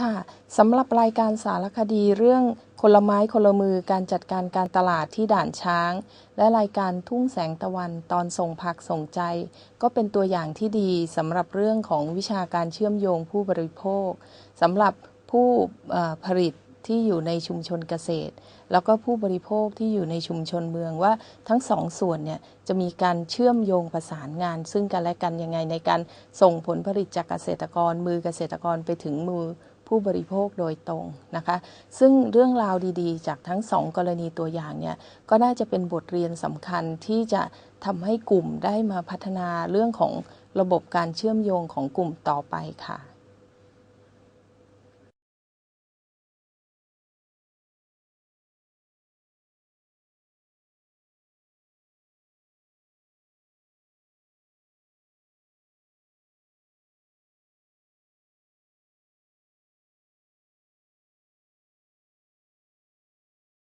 ค่ะสำหรับรายการสารคดีเรื่องคนละไม้คนละมือการจัดการการตลาดที่ด่านช้าง และรายการทุ่งแสงตะวันตอนส่งผักส่งใจ ก็เป็นตัวอย่างที่ดีสำหรับเรื่องของวิชาการเชื่อมโยงผู้บริโภคสำหรับผู้ผลิตที่อยู่ในชุมชนเกษตร แล้วก็ผู้บริโภคที่อยู่ในชุมชนเมืองว่าทั้งสองส่วนเนี่ยจะมีการเชื่อมโยงประสานงาน ซึ่งกันและกันยังไงในการส่งผลผลิตจากเกษตรกรมือเกษตรกรไปถึงมือ ผู้บริโภคโดยตรงนะคะ ซึ่งเรื่องราวดีๆ จากทั้งสองกรณีตัวอย่างเนี่ยก็น่าจะเป็นบทเรียนสำคัญที่จะทำให้กลุ่มได้มาพัฒนาเรื่องของระบบการเชื่อมโยงของกลุ่มต่อไปค่ะ